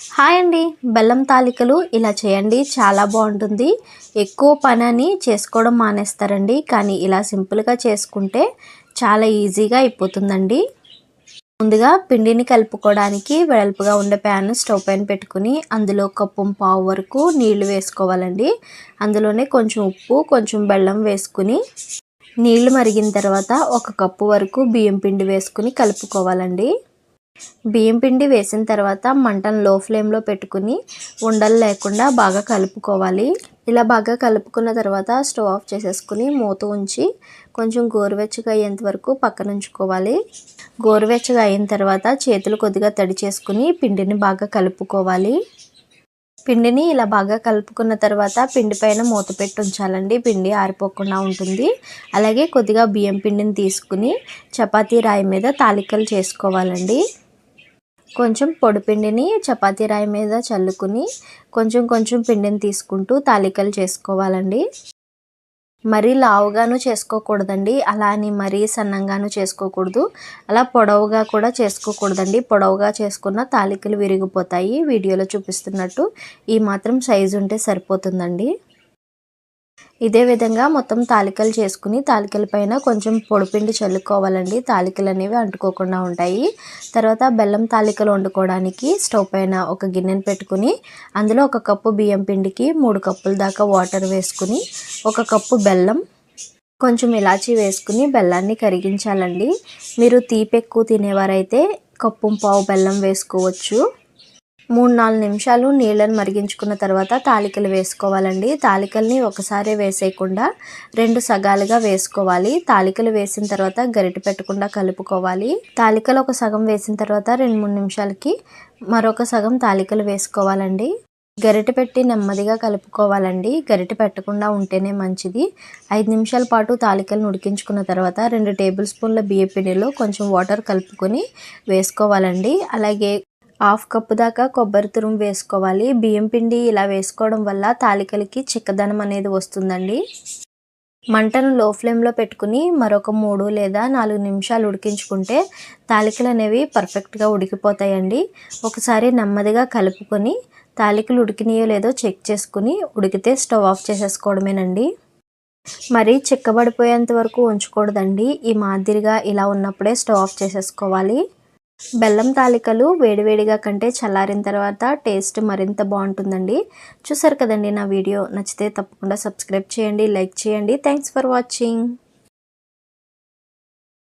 Hi అండి. బెల్లం తాలికలు ఇలా చేయండి. చాలా బాగుంటుంది. ఎక్కువ పని చేసుకోవడం మానేస్తారండి. కానీ ఇలా సింపుల్గా చేసుకుంటే చాలా ఈజీగా అయిపోతుందండి. ముందుగా పిండిని కలుపుకోవడానికి వెడల్పుగా ఉండే ప్యాన్ స్టవ్ పైన పెట్టుకుని అందులో కప్పు పావు వరకు నీళ్ళు వేసుకోవాలండి. అందులోనే కొంచెం ఉప్పు కొంచెం బెల్లం వేసుకుని నీళ్ళు మరిగిన తర్వాత ఒక కప్పు వరకు బియ్యం పిండి వేసుకుని కలుపుకోవాలండి. బియ్యం పిండి వేసిన తర్వాత మంటను లో ఫ్లేమ్లో పెట్టుకుని ఉండలు లేకుండా బాగా కలుపుకోవాలి. ఇలా బాగా కలుపుకున్న తర్వాత స్టవ్ ఆఫ్ చేసేసుకుని మూత ఉంచి కొంచెం గోరువెచ్చగా అయ్యేంత వరకు పక్కన ఉంచుకోవాలి. గోరువెచ్చగా అయిన తర్వాత చేతులు కొద్దిగా తడి చేసుకుని పిండిని బాగా కలుపుకోవాలి. పిండిని ఇలా బాగా కలుపుకున్న తర్వాత పిండి పైన మూత పెట్టి ఉంచాలండి. పిండి ఆరిపోకుండా ఉంటుంది. అలాగే కొద్దిగా బియ్యం పిండిని తీసుకుని చపాతీ రాయి మీద తాలికలు చేసుకోవాలండి. కొంచెం పొడిపిండిని చపాతీ రాయి మీద చల్లుకుని కొంచెం కొంచెం పిండిని తీసుకుంటూ తాలికలు చేసుకోవాలండి. మరీ లావుగాను చేసుకోకూడదండి. అలా అని మరీ సన్నంగాను చేసుకోకూడదు. అలా పొడవుగా కూడా చేసుకోకూడదండి. పొడవుగా చేసుకున్న తాలికలు విరిగిపోతాయి. వీడియోలో చూపిస్తున్నట్టు ఈ మాత్రం సైజు ఉంటే సరిపోతుందండి. ఇదే విధంగా మొత్తం తాలికలు చేసుకుని తాలికల పైన కొంచెం పొడిపిండి చల్లుకోవాలండి. తాలికలు అనేవి అంటుకోకుండా ఉంటాయి. తర్వాత బెల్లం తాలికలు వండుకోవడానికి స్టవ్ పైన ఒక గిన్నెను పెట్టుకుని అందులో ఒక కప్పు బియ్యం పిండికి మూడు కప్పుల దాకా వాటర్ వేసుకుని ఒక కప్పు బెల్లం కొంచెం ఇలాచి వేసుకుని బెల్లాన్ని కరిగించాలండి. మీరు తీపి ఎక్కువ తినేవారైతే కప్పు పావు బెల్లం వేసుకోవచ్చు. మూడు నాలుగు నిమిషాలు నీళ్ళని మరిగించుకున్న తర్వాత తాలికలు వేసుకోవాలండి. తాలికల్ని ఒకసారి వేసేయకుండా రెండు సగాలుగా వేసుకోవాలి. తాలికలు వేసిన తర్వాత గరిటె పెట్టకుండా కలుపుకోవాలి. తాలికలు ఒక సగం వేసిన తర్వాత రెండు మూడు నిమిషాలకి మరొక సగం తాలికలు వేసుకోవాలండి. గరిటె పెట్టి నెమ్మదిగా కలుపుకోవాలండి. గరిటె పెట్టకుండా ఉంటేనే మంచిది. ఐదు నిమిషాల పాటు తాలికలను ఉడికించుకున్న తర్వాత రెండు టేబుల్ స్పూన్ల బియ్య పిండిలో కొంచెం వాటర్ కలుపుకొని వేసుకోవాలండి. అలాగే హాఫ్ కప్పు దాకా కొబ్బరి తురుము వేసుకోవాలి. బియ్యం పిండి ఇలా వేసుకోవడం వల్ల తాలికలకి చిక్కదనం అనేది వస్తుందండి. మంటను లో ఫ్లేమ్లో పెట్టుకుని మరొక మూడు లేదా నాలుగు నిమిషాలు ఉడికించుకుంటే తాలికలు అనేవి పర్ఫెక్ట్గా ఉడికిపోతాయండి. ఒకసారి నెమ్మదిగా కలుపుకొని తాలికలు ఉడికినాయో లేదో చెక్ చేసుకుని ఉడికితే స్టవ్ ఆఫ్ చేసేసుకోవడమేనండి. మరి చిక్కబడిపోయేంత వరకు ఉంచకూడదండి. ఈ మాదిరిగా ఇలా ఉన్నప్పుడే స్టవ్ ఆఫ్ చేసేసుకోవాలి. బెల్లం తాలికలు వేడివేడిగా కంటే చల్లారిన తర్వాత టేస్ట్ మరింత బాగుంటుందండి. చూసారు కదండి నా వీడియో? నచ్చితే తప్పకుండా సబ్స్క్రైబ్ చేయండి లైక్ చేయండి. Thanks for watching